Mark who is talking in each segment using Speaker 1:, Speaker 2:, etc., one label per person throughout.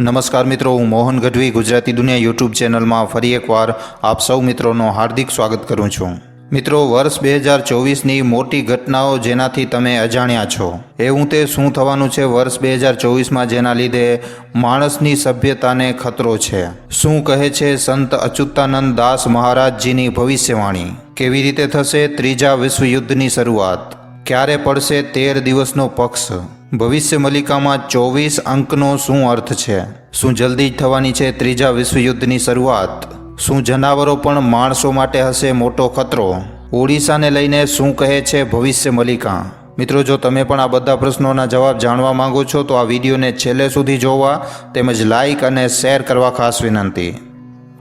Speaker 1: નમસ્કાર મિત્રો, હું મોહન ગઢવી, ગુજરાતી દુનિયા યુટ્યુબ ચેનલમાં ફરી એકવાર આપ સૌ મિત્રોનો હાર્દિક સ્વાગત કરું છું. મિત્રો, વર્ષ બે હજાર ચોવીસની મોટી ઘટનાઓ જેનાથી તમે અજાણ્યા છો. એવું તે શું થવાનું છે? વર્ષ બે હજાર ચોવીસમાં જેના લીધે માણસની સભ્યતાને ખતરો છે. શું કહે છે સંત અચ્યુતાનંદ દાસ મહારાજજીની ભવિષ્યવાણી? કેવી રીતે થશે ત્રીજા વિશ્વયુદ્ધની શરૂઆત? ક્યારે પડશે તેર દિવસનો પક્ષ? ભવિષ્ય મલિકામાં ચોવીસ અંકનો શું અર્થ છે? શું જલ્દી જ થવાની છે ત્રીજા વિશ્વયુદ્ધની શરૂઆત? શું જનાવરો પણ માણસો માટે હશે મોટો ખતરો? ઓડિશાને લઈને શું કહે છે ભવિષ્ય મલિકા? મિત્રો, જો તમે પણ આ બધા પ્રશ્નોના જવાબ જાણવા માંગો છો, તો આ વિડીયોને છેલ્લે સુધી જોવા તેમજ લાઈક અને શેર કરવા ખાસ વિનંતી.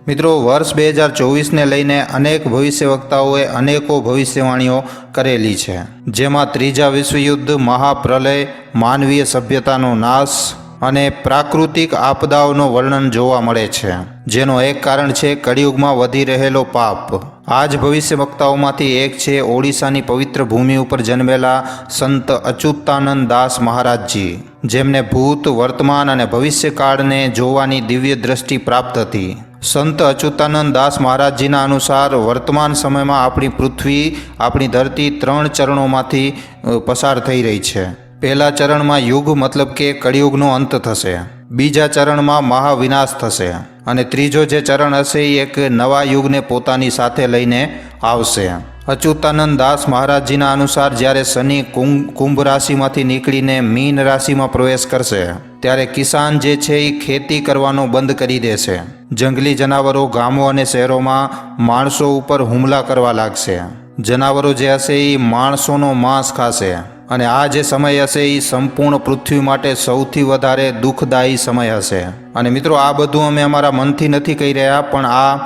Speaker 1: મિત્રો, વર્ષ બે હજાર ચોવીસને લઈને અનેક ભવિષ્યવક્તાઓએ અનેકો ભવિષ્યવાણીઓ કરેલી છે, જેમાં ત્રીજા વિશ્વયુદ્ધ, મહાપ્રલય, માનવીય સભ્યતાનો નાશ અને પ્રાકૃતિક આપદાઓનો વર્ણન જોવા મળે છે, જેનો એક કારણ છે કળિયુગમાં વધી રહેલો પાપ. આ જ ભવિષ્ય વક્તાઓમાંથી એક છે ઓડિશાની પવિત્ર ભૂમિ ઉપર જન્મેલા સંત અચ્યુતાનંદ દાસ મહારાજજી, જેમને ભૂત, વર્તમાન અને ભવિષ્યકાળને જોવાની દિવ્ય દ્રષ્ટિ પ્રાપ્ત હતી. સંત અચ્યુતાનંદ દાસ મહારાજજીના અનુસાર વર્તમાન સમયમાં આપણી પૃથ્વી, આપણી ધરતી ત્રણ ચરણોમાંથી પસાર થઈ રહી છે. પહેલા ચરણમાં યુગ મતલબ કે કળિયુગનો અંત થશે. બીજા ચરણમાં મહાવિનાશ થશે. અને ત્રીજો જે ચરણ હશે એ એક નવા યુગને પોતાની સાથે લઈને આવશે. અચ્યુતાનંદ દાસ મહારાજજીના અનુસાર જ્યારે શનિ કુંભ રાશિમાંથી નીકળીને મીન રાશિમાં પ્રવેશ કરશે, ત્યારે કિસાન જે છે એ ખેતી કરવાનો બંધ કરી દેશે. જંગલી જનાવરો ગામો અને શહેરોમાં માણસો ઉપર હુમલા કરવા લાગશે. જનાવરો જે હશે એ માણસોનો માંસ ખાશે. અને આ જે સમય હશે એ સંપૂર્ણ પૃથ્વી માટે સૌથી વધારે દુઃખદાયી સમય હશે. અને મિત્રો, આ બધું અમે અમારા મનથી નથી કહી રહ્યા, પણ આ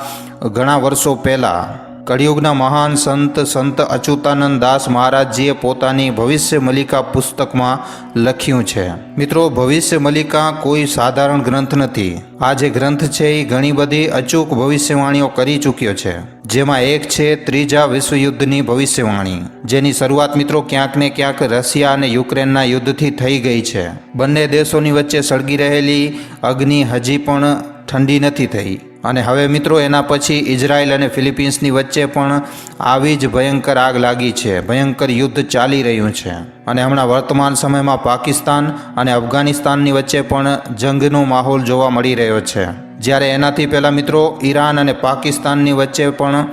Speaker 1: ઘણા વર્ષો પહેલાં કળિયુગના મહાન સંત સંત અચ્યુતાનંદ દાસ મહારાજજીએ પોતાની ભવિષ્ય મલિકા પુસ્તકમાં લખ્યું છે. મિત્રો, ભવિષ્ય મલિકા કોઈ સાધારણ ગ્રંથ નથી. આ જે ગ્રંથ છે એ ઘણી બધી અચૂક ભવિષ્યવાણીઓ કરી ચૂક્યો છે. જેમાં એક છે ત્રીજા વિશ્વયુદ્ધની ભવિષ્યવાણી, જેની શરૂઆત મિત્રો ક્યાંક ને ક્યાંક રશિયા અને યુક્રેનના યુદ્ધથી થઈ ગઈ છે. બંને દેશોની વચ્ચે સળગી રહેલી અગ્નિ હજી પણ ઠંડી નથી થઈ. અને હવે મિત્રો, એના પછી ઇઝરાયલ અને ફિલિપિન્સની વચ્ચે પણ આવી જ ભયંકર આગ લાગી છે. ભયંકર યુદ્ધ ચાલી રહ્યું છે. અને હમણાં વર્તમાન સમયમાં પાકિસ્તાન અને અફઘાનિસ્તાનની વચ્ચે પણ જંગનો માહોલ જોવા મળી રહ્યો છે. જ્યારે એનાથી પહેલાં મિત્રો, ઈરાન અને પાકિસ્તાનની વચ્ચે પણ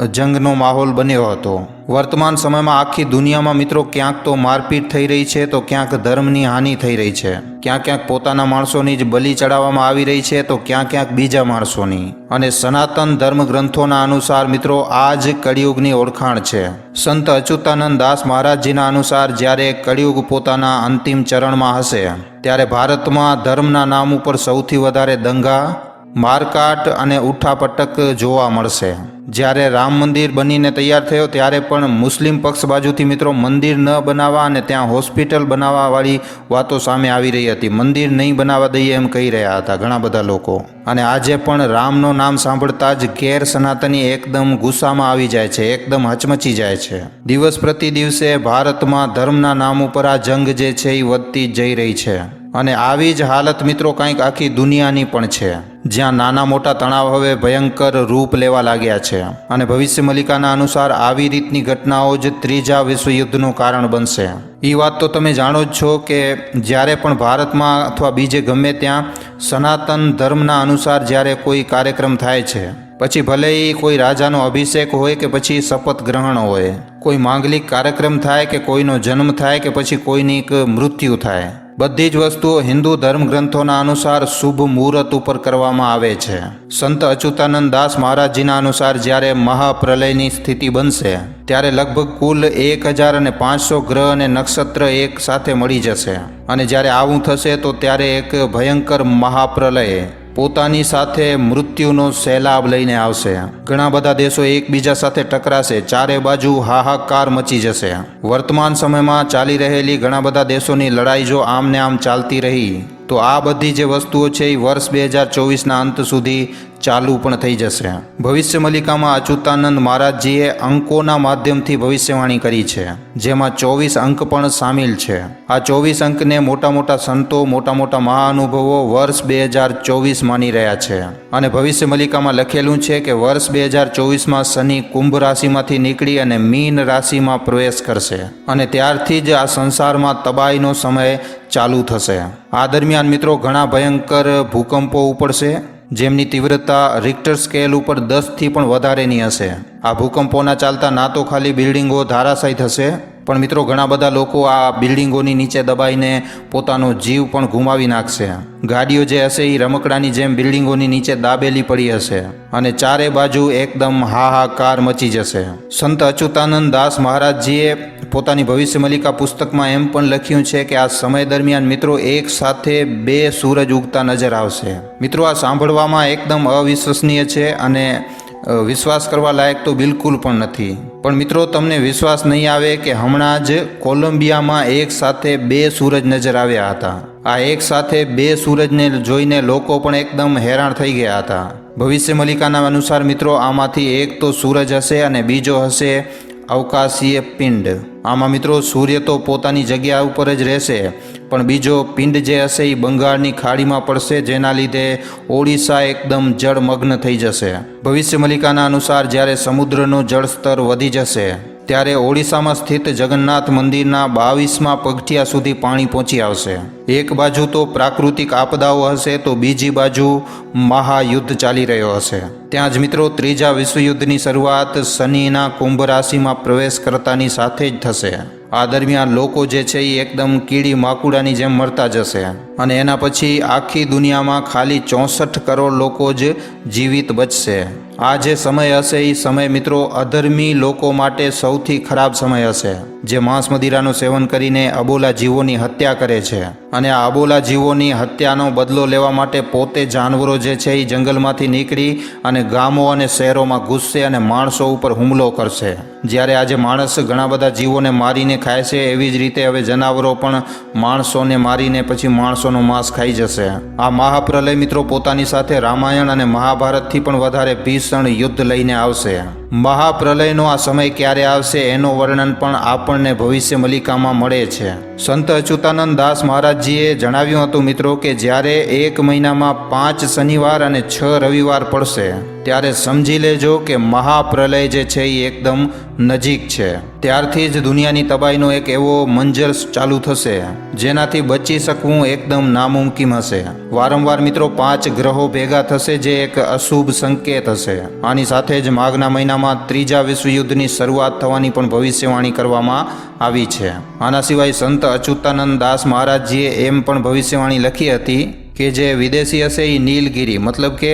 Speaker 1: જંગનો માહોલ બન્યો હતો. વર્તમાન સમયમાં આખી દુનિયામાં મિત્રો ક્યાંક તો મારપીટ થઈ રહી છે, તો ક્યાંક ધર્મની હાનિ થઈ રહી છે. ક્યાંક ક્યાંક પોતાના માણસોની જ બલિ ચડાવવામાં આવી રહી છે, તો ક્યાંક ક્યાંક બીજા માણસોની. અને સનાતન ધર્મ ગ્રંથોના અનુસાર મિત્રો, આ જ કળિયુગની ઓળખાણ છે. સંત અચ્યુતાનંદ દાસ મહારાજજીના અનુસાર જ્યારે કળિયુગ પોતાના અંતિમ ચરણમાં હશે, ત્યારે ભારતમાં ધર્મના નામ ઉપર સૌથી વધારે દંગા મારકાટ અને ઉઠાપટક જોવા મળશે. જ્યારે રામ મંદિર બનીને તૈયાર થયો, ત્યારે પણ મુસ્લિમ પક્ષ બાજુથી મિત્રો મંદિર ન બનાવવા અને ત્યાં હોસ્પિટલ બનાવવાવાળી વાતો સામે આવી રહી હતી. મંદિર નહીં બનાવવા દઈએ એમ કહી રહ્યા હતા ઘણા બધા લોકો. અને આજે પણ રામનું નામ સાંભળતા જ ગેર સનાતની એકદમ ગુસ્સામાં આવી જાય છે, એકદમ હચમચી જાય છે. દિવસ પ્રતિ દિવસે ભારતમાં ધર્મના નામ ઉપર આ જંગ જે છે એ વધતી જઈ રહી છે. અને આવી જ હાલત મિત્રો કંઈક આખી દુનિયાની પણ છે. જ્યાં નાના મોટા તણાવ હવે ભયંકર રૂપ લેવા લાગ્યા છે. અને ભવિષ્ય મલિકાના અનુસાર આવી રીતની ઘટનાઓ જ ત્રીજા વિશ્વયુદ્ધનું કારણ બનશે. એ વાત તો તમે જાણો જ છો કે જ્યારે પણ ભારતમાં અથવા બીજે ગમે ત્યાં સનાતન ધર્મના અનુસાર જ્યારે કોઈ કાર્યક્રમ થાય છે, પછી ભલે એ કોઈ રાજાનો અભિષેક હોય કે પછી શપથ ગ્રહણ હોય, કોઈ માંગલિક કાર્યક્રમ થાય કે કોઈનો જન્મ થાય કે પછી કોઈની એક મૃત્યુ થાય. બધી જ વસ્તુઓ હિન્દુ ધર્મ ગ્રંથોના અનુસાર શુભ મુહૂર્ત ઉપર કરવામાં આવે છે. સંત અચ્યુતાનંદ દાસ મહારાજજીના અનુસાર જ્યારે મહાપ્રલયની સ્થિતિ બનશે, ત્યારે લગભગ કુલ એક હજાર અને પાંચસો ગ્રહ અને નક્ષત્ર એક સાથે મળી જશે. અને જ્યારે આવું થશે, તો ત્યારે એક ભયંકર મહાપ્રલય પોતાની સાથે મૃત્યુનો સૈલાબ લઈને આવશે. ઘણા બધા દેશો એકબીજા સાથે ટકરાશે. ચારે બાજુ હાહાકાર મચી જશે. વર્તમાન સમયમાં ચાલી રહેલી ઘણા બધા દેશોની લડાઈ જો આમને આમ ચાલતી રહી તો આ બધી જે વસ્તુઓ છે એ વર્ષ બે હજાર ચોવીસના અંત સુધી ચાલુ પણ થઈ જશે. ભવિષ્ય મલિકામાં અચ્યુતાનંદ મહારાજજીએ અંકોના માધ્યમથી ભવિષ્યવાણી કરી છે, જેમાં ચોવીસ અંક પણ સામેલ છે. આ ચોવીસ અંકને મોટા મોટા સંતો, મોટા મોટા મહાનુભવો વર્ષ બે હજાર ચોવીસ માની રહ્યા છે. અને ભવિષ્ય મલિકામાં લખેલું છે કે વર્ષ બે હજાર ચોવીસમાં શનિ કુંભ રાશિમાંથી નીકળી અને મીન રાશિમાં પ્રવેશ કરશે. અને ત્યારથી જ આ સંસારમાં તબાહીનો સમય ચાલુ થશે. આ દરમિયાન મિત્રો ઘણા ભયંકર ભૂકંપો ઉપડશે, જેમની તીવ્રતા રિક્ટર સ્કેલ ઉપર દસથી પણ વધારેની હશે. આ ભૂકંપોના ચાલતા ના તો ખાલી બિલ્ડિંગો ધારાશાયી થશે પણ મિત્રો, ઘણા બધા લોકો આ બિલ્ડિંગોની નીચે દબાઈને પોતાનો જીવ પણ ગુમાવી નાખશે. ગાડીઓ જે હશે એ રમકડાની જેમ બિલ્ડિંગોની નીચે દાબેલી પડી હશે અને ચારે બાજુ એકદમ હાહાકાર મચી જશે. સંત અચ્યુતાનંદ દાસ મહારાજજીએ પોતાની ભવિષ્ય મલિકા પુસ્તકમાં એમ પણ લખ્યું છે કે આ સમય દરમિયાન મિત્રો એક સાથે બે સૂરજ ઉગતા નજર આવશે. મિત્રો, આ સાંભળવામાં એકદમ અવિશ્વસનીય છે અને વિશ્વાસ કરવા લાયક તો બિલકુલ પણ નથી. પણ મિત્રો, તમને વિશ્વાસ નહીં આવે કે હમણાં જ કોલંબિયામાં એક સાથે બે સૂરજ નજર આવ્યા હતા. આ એક સાથે બે સૂરજને જોઈને લોકો પણ એકદમ હેરાન થઈ ગયા હતા. ભવિષ્ય મલિકાના અનુસાર મિત્રો, આમાંથી એક તો સૂરજ હશે અને બીજો હશે અવકાશીય પિંડ. આમાં મિત્રો સૂર્ય તો પોતાની જગ્યા ઉપર જ રહેશે, પણ બીજો પિંડ જે હશે એ બંગાળની ખાડીમાં પડશે, જેના લીધે ઓડિશા એકદમ જળમગ્ન થઈ જશે. ભવિષ્ય મલિકાના અનુસાર જ્યારે સમુદ્રનું જળસ્તર વધી જશે ત્યારે ઓડિશામાં સ્થિત જગન્નાથ મંદિરના બાવીસમાં પગથિયા સુધી પાણી પહોંચી આવશે. એક બાજુ તો પ્રાકૃતિક આપદાઓ હશે તો બીજી બાજુ મહાયુદ્ધ ચાલી રહ્યો હશે. ત્યાં જ મિત્રો ત્રીજા વિશ્વયુદ્ધની શરૂઆત શનિના કુંભ રાશિમાં પ્રવેશ કરતાની સાથે જ થશે. આ દરમિયાન લોકો જે છે એ એકદમ કીડી માકુડાની જેમ મરતા જશે અને એના પછી આખી દુનિયામાં ખાલી ચોસઠ કરોડ લોકો જ જીવિત બચશે. આ જે સમય હશે એ સમય મિત્રો અધર્મી લોકો માટે સૌથી ખરાબ સમય હશે, જે માંસ મદિરાનું સેવન કરીને અબોલા જીવોની હત્યા કરે છે. અને આ અબોલા જીવોની હત્યાનો બદલો લેવા માટે પોતે જાનવરો જે છે એ જંગલમાંથી નીકળી અને ગામો અને શહેરોમાં ઘૂસશે અને માણસો ઉપર હુમલો કરશે. જ્યારે આજે માણસ ઘણા બધા જીવોને મારીને ખાય છે, એવી જ રીતે હવે જનાવરો પણ માણસોને મારીને પછી માણસોનો માંસ ખાઈ જશે. આ મહાપ્રલય મિત્રો પોતાની સાથે રામાયણ અને મહાભારતથી પણ વધારે ભીષણ યુદ્ધ લઈને આવશે. મહાપ્રલયનો આ સમય ક્યારે આવશે એનો વર્ણન પણ આપણને ભવિષ્ય મલિકામાં મળે છે. સંત અચ્યુતાનંદ દાસ મહારાજજીએ જણાવ્યું હતું મિત્રો કે જ્યારે એક મહિનામાં પાંચ શનિવાર અને છ રવિવાર પડશે, ત્યારે સમજી લેજો કે મહાપ્રલય જે છે એ એકદમ નજીક છે. ત્યારથી જ દુનિયાની તબાહીનો એક એવો મંજર ચાલુ થશે, જેનાથી બચી શકવું એકદમ નામુમકિન હશે. વારંવાર મિત્રો પાંચ ગ્રહો ભેગા થશે જે એક અશુભ સંકેત હશે. આની સાથે જ માઘના મહિનામાં ત્રીજા વિશ્વયુદ્ધની શરૂઆત થવાની પણ ભવિષ્યવાણી કરવામાં આવી છે. આના સિવાય સંત અચ્યુતાનંદ દાસ મહારાજજીએ એમ પણ ભવિષ્યવાણી લખી હતી કે જે વિદેશી હશે એ નીલગિરી, મતલબ કે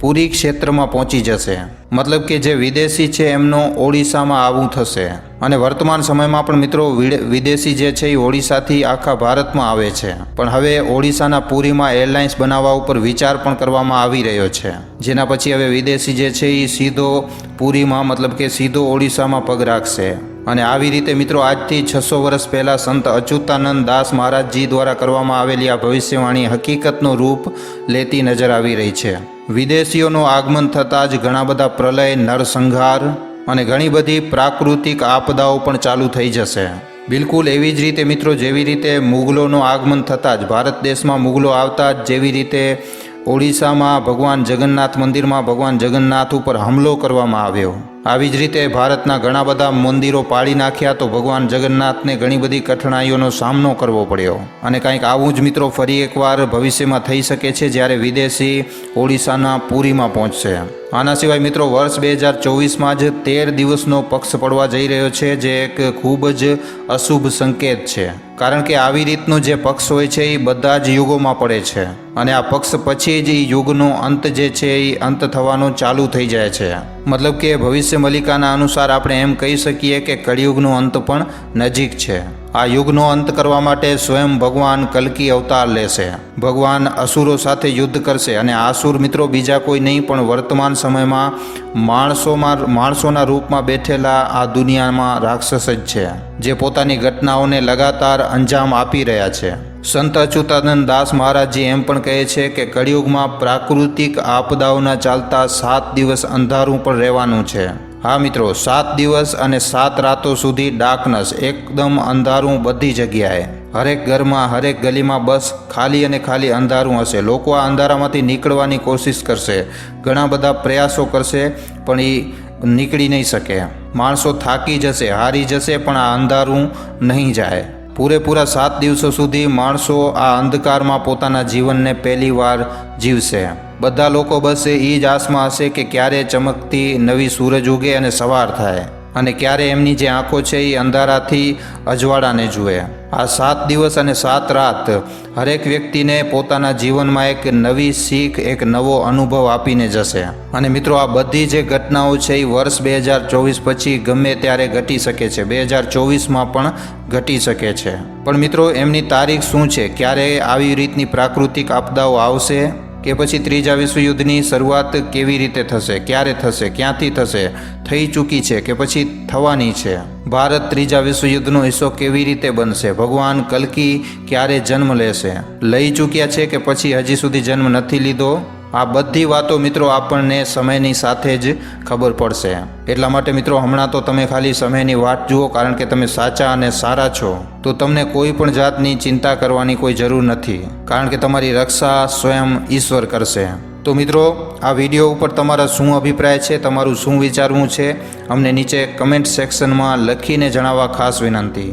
Speaker 1: પુરી ક્ષેત્રમાં પહોંચી જશે. મતલબ કે જે વિદેશી છે એમનો ઓડિશામાં આવવું થશે. અને વર્તમાન સમયમાં પણ મિત્રો વિદેશી જે છે એ ઓડિશાથી આખા ભારતમાં આવે છે. પણ હવે ઓડિશાના પુરીમાં એરલાઇન્સ બનાવવા ઉપર વિચાર પણ કરવામાં આવી રહ્યો છે. જેના પછી હવે વિદેશી જે છે એ સીધો પુરીમાં મતલબ કે સીધો ઓડિશામાં પગ રાખશે. અને આવી રીતે મિત્રો આજથી છસો વર્ષ પહેલાં સંત અચ્યુતાનંદ દાસ મહારાજજી દ્વારા કરવામાં આવેલી આ ભવિષ્યવાણી હકીકતનું રૂપ લેતી નજર આવી રહી છે. વિદેશીઓનું આગમન થતાં જ ઘણા બધા પ્રલય, નરસંહાર અને ઘણી બધી પ્રાકૃતિક આપદાઓ પણ ચાલુ થઈ જશે. બિલકુલ એવી જ રીતે મિત્રો, જેવી રીતે મુગલોનું આગમન થતાં જ, ભારત દેશમાં મુગલો આવતા જ જેવી રીતે ઓડિશામાં ભગવાન જગન્નાથ મંદિરમાં ભગવાન જગન્નાથ ઉપર હુમલો કરવામાં આવ્યો. આવી જ રીતે ભારતના ઘણા બધા મંદિરો પાળી નાખ્યા તો ભગવાન જગન્નાથને ઘણી બધી કઠણાઈઓનો સામનો કરવો પડ્યો. અને કંઈક આવું જ મિત્રો ફરી એકવાર ભવિષ્યમાં થઈ શકે છે જ્યારે વિદેશી ઓડિશાના પુરીમાં પહોંચશે. આના સિવાય મિત્રો વર્ષ બે હજાર ચોવીસમાં જ તેર દિવસનો પક્ષ પડવા જઈ રહ્યો છે, જે એક ખૂબ જ અશુભ સંકેત છે. કારણ કે આવી રીતનો જે પક્ષ હોય છે, એ બધા જ યુગોમાં પડે છે. અને આ પક્ષ પછી જ એ યુગનો અંત જે છે એ અંત થવાનો ચાલુ થઈ જાય છે. મતલબ કે ભવિષ્ય મલિકાના અનુસાર આપણે એમ કહી શકીએ કે કળિયુગનો અંત પણ નજીક છે. આ યુગનો અંત કરવા માટે સ્વયં ભગવાન કલ્કી અવતાર લેશે. ભગવાન અસુરો સાથે યુદ્ધ કરશે અને આસુર મિત્રો બીજા કોઈ નહીં, પણ વર્તમાન સમયમાં માણસોમાં, માણસોના રૂપમાં બેઠેલા આ દુનિયામાં રાક્ષસ જ છે, જે પોતાની ઘટનાઓને લગાતાર અંજામ આપી રહ્યા છે. સંત અચ્યુતાનંદ દાસ મહારાજજી એમ પણ કહે છે કે કળિયુગમાં પ્રાકૃતિક આપદાઓના ચાલતા સાત દિવસ અંધારું પણ રહેવાનું છે. હા મિત્રો, સાત દિવસ અને સાત રાતો સુધી ડાર્કનેસ એકદમ અંધારું બધી જગ્યાએ. હરેક ઘરમાં, હરેક ગલીમાં બસ ખાલી અને ખાલી અંધારું હશે. લોકો આ અંધારામાંથી નીકળવાની કોશિશ કરશે. ઘણા બધા પ્રયાસો કરશે, પણ એ નીકળી નહીં શકે. માણસો થાકી જશે, હારી જશે, પણ આ અંધારું નહીં જાય. પૂરેપૂરા સાત દિવસો સુધી માણસો આ અંધકારમાં પોતાના જીવનને પહેલીવાર જીવશે. બધા લોકો બસ એ જ આસમાં હશે કે ક્યારે ચમકતી નવી સૂરજ ઉગે અને સવાર થાય. અને ક્યારે એમની જે આંખો છે એ અંધારાથી અજવાળાને જુએ. આ સાત દિવસ અને સાત રાત હરેક વ્યક્તિને પોતાના જીવનમાં એક નવી શીખ, એક નવો અનુભવ આપીને જશે. અને મિત્રો, આ બધી જે ઘટનાઓ છે એ વર્ષ બે હજાર ચોવીસ પછી ગમે ત્યારે ઘટી શકે છે. બે હજાર ચોવીસમાં પણ ઘટી શકે છે. પણ મિત્રો, એમની તારીખ શું છે? ક્યારે આવી રીતની પ્રાકૃતિક આપદાઓ આવશે? કે પછી ત્રીજા વિશ્વયુદ્ધની શરૂઆત કેવી રીતે થશે? ક્યારે થશે? ક્યાંથી થશે? થઈ ચૂકી છે કે પછી થવાની છે? ભારત ત્રીજા વિશ્વયુદ્ધનો હિસ્સો કેવી રીતે બનશે? ભગવાન કલ્કી ક્યારે જન્મ લેશે? લઈ ચૂક્યા છે કે પછી હજી સુધી જન્મ નથી લીધો? આ બધી વાતો મિત્રો આપણને સમયની સાથે જ ખબર પડશે. એટલા માટે મિત્રો હમણાં તો તમે ખાલી સમયની વાટ જુઓ, કારણ કે તમે સાચા અને સારા છો. તો તમને કોઈ પણ જાતની ચિંતા કરવાની કોઈ જરૂર નથી, કારણ કે તમારી રક્ષા સ્વયં ઈશ્વર કરશે. તો મિત્રો, આ વીડિયો ઉપર તમારા શું અભિપ્રાય છે, તમારું શું વિચારવું છે, અમને નીચે કમેન્ટ સેક્શનમાં લખીને જણાવવા ખાસ વિનંતી.